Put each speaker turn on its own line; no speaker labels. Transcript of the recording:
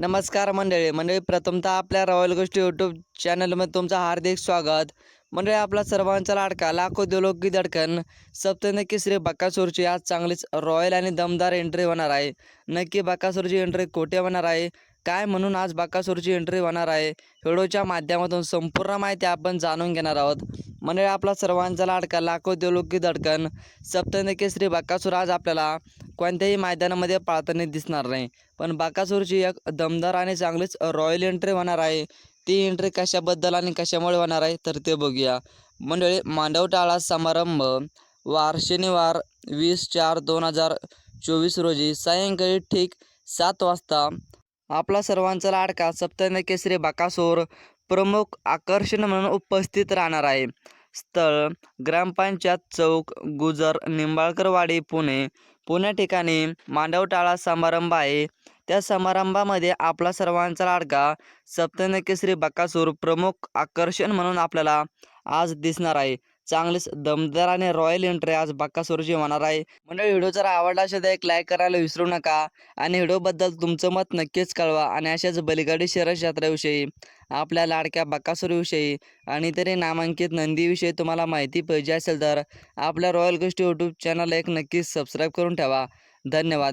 नमस्कार मंडळी. मंडळी प्रथमतः आपल्या रॉयल गोष्टी यूट्यूब चॅनलमध्ये तुमचं हार्दिक स्वागत. मंडळी आपला सर्वांचा लाडका लाखो दिलोकी धडकन नक्की श्री बकासूरची आज चांगलीच रॉयल आणि दमदार एंट्री होणार आहे. नक्की बकासूरची एंट्री कोठे होणार आहे? काय म्हणून आज बकासूरची एंट्री होणार आहे? व्हिडिओच्या माध्यमातून संपूर्ण माहिती आपण जाणून घेणार आहोत. मंडळी आपला सर्वांचा लाडका लाखो देवलोकी दडकन सप्तन केसरी बाकासूर आज आपल्याला कोणत्याही मैदानामध्ये पाळताना दिसणार नाही. पण बाकासूरची एक दमदार आणि चांगलीच रॉयल एंट्री होणार आहे. ती एंट्री कशाबद्दल आणि कशामुळे होणार आहे तर ते बघूया. मंडळी मांडवटाळा समारंभ वार शनिवार वीस चार दोन हजार चोवीस रोजी सायंकाळी ठीक सात वाजता. आपला सर्वांचा लाडका सप्तन केसरी बाकासूर प्रमुख आकर्षण म्हणून उपस्थित राहणार आहे. स्थळ ग्रामपंचायत चौक गुजर निंबाळकरवाडी पुणे. पुण्या ठिकाणी मांडवटाळा समारंभ आहे. त्या समारंभामध्ये आपला सर्वांचा लाडका सप्तनकेसरी बकासूर प्रमुख आकर्षण म्हणून आपल्याला आज दिसणार आहे. चांगलीच दमदार आणि रॉयल एंट्री आज बकासूरची होणार आहे. म्हणजे व्हिडिओ जर आवडला असेल तर एक लाईक करायला विसरू नका आणि व्हिडिओबद्दल तुमचं मत नक्कीच कळवा आणि अशाच बलिगाडी शरस यात्रेविषयी आपल्या लाडक्या बकासूरविषयी आणि तरी नामांकित नंदीविषयी तुम्हाला माहिती पाहिजे असेल तर आपल्या रॉयल गोष्टी यूट्यूब चॅनल एक नक्कीच सबस्क्राईब करून ठेवा. धन्यवाद.